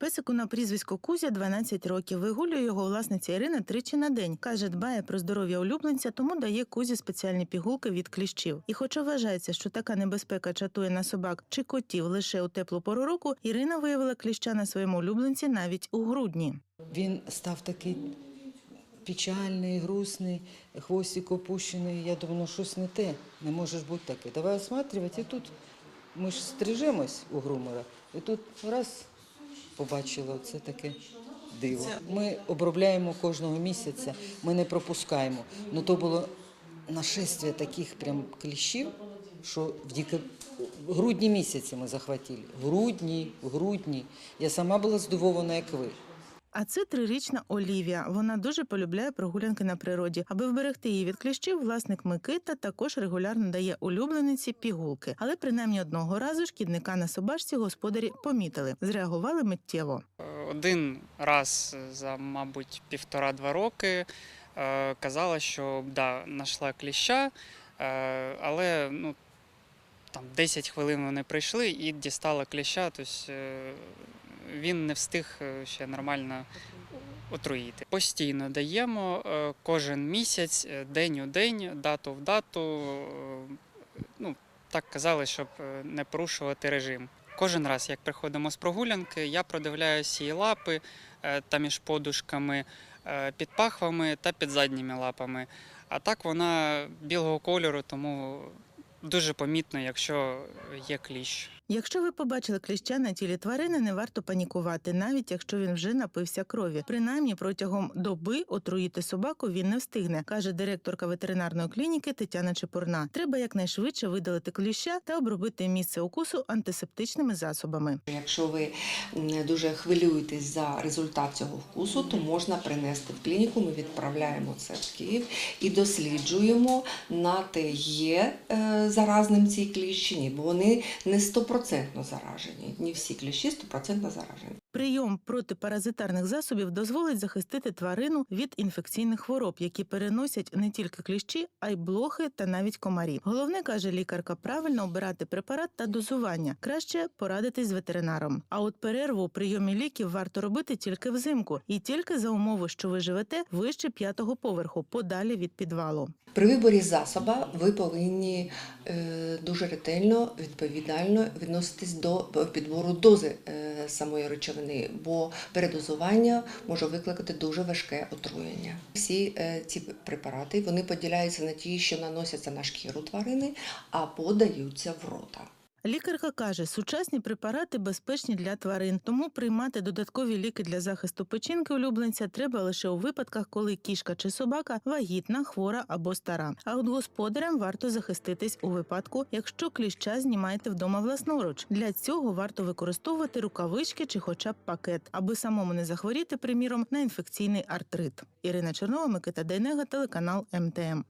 Песику на прізвисько Кузя 12 років. Вигулює його власниця Ірина тричі на день. Каже, дбає про здоров'я улюбленця, тому дає Кузі спеціальні пігулки від кліщів. І хоча вважається, що така небезпека чатує на собак чи котів лише у теплу пору року, Ірина виявила кліща на своєму улюбленці навіть у грудні. Він став такий печальний, грустний, хвостик опущений. Я думаю, ну щось не те, не може ж бути таке. Давай осматривати. І тут ми ж стрижемось у грумера. І тут раз побачила це таке диво. Ми обробляємо кожного місяця, ми не пропускаємо. Ну то було нашестя таких прям кліщів, що в діка... грудні місяці ми захватили. В грудні, в грудні. Я сама була здивована, як ви. А це трирічна Олівія. Вона дуже полюбляє прогулянки на природі. Аби вберегти її від кліщів, власник Микита також регулярно дає улюблениці пігулки. Але принаймні одного разу шкідника на собачці господарі помітили, зреагували миттєво. Один раз за, мабуть, півтора-два роки е, казала, що да, знайшла кліща, е, але ну, там 10 хвилин вони прийшли і дістала кліща, тобто він не встиг е, ще нормально отруїти. Постійно даємо е, кожен місяць, день у день, дату в дату. Ну, так казали, щоб не порушувати режим. Кожен раз, як приходимо з прогулянки, я продивляюся її лапи та між подушками, під пахвами та під задніми лапами. А так вона білого кольору, тому дуже помітно, якщо є кліщ. Якщо ви побачили кліща на тілі тварини, не варто панікувати, навіть якщо він вже напився крові. Принаймні протягом доби отруїти собаку він не встигне, каже директорка ветеринарної клініки Тетяна Чепурна. Треба якнайшвидше видалити кліща та обробити місце укусу антисептичними засобами. Якщо ви м, дуже хвилюєтесь за результат цього вкусу, то можна принести в клініку. Ми відправляємо це в Київ і досліджуємо на те, є е, заразним ці кліщині, бо вони не стопроцентно заражені. Не всі кліщі стопроцентно заражені. Прийом протипаразитарних засобів дозволить захистити тварину від інфекційних хвороб, які переносять не тільки кліщі, а й блохи та навіть комарі. Головне каже лікарка, правильно обирати препарат та дозування. Краще порадитись з ветеринаром. А от перерву у прийомі ліків варто робити тільки взимку, і тільки за умови, що ви живете вище п'ятого поверху, подалі від підвалу. При виборі засоба ви повинні е, дуже ретельно, відповідально відноситись до підбору дози е, самої речовини, бо передозування може викликати дуже важке отруєння. Всі е, ці препарати вони поділяються на ті, що наносяться на шкіру тварини, а подаються в рота. Лікарка каже, сучасні препарати безпечні для тварин, тому приймати додаткові ліки для захисту печінки улюбленця треба лише у випадках, коли кішка чи собака вагітна, хвора або стара. А от господарям варто захиститись у випадку, якщо кліща знімаєте вдома власноруч. Для цього варто використовувати рукавички чи хоча б пакет, аби самому не захворіти, приміром, на інфекційний артрит. Ірина Чернова, Микита Дейнега, телеканал МТМ.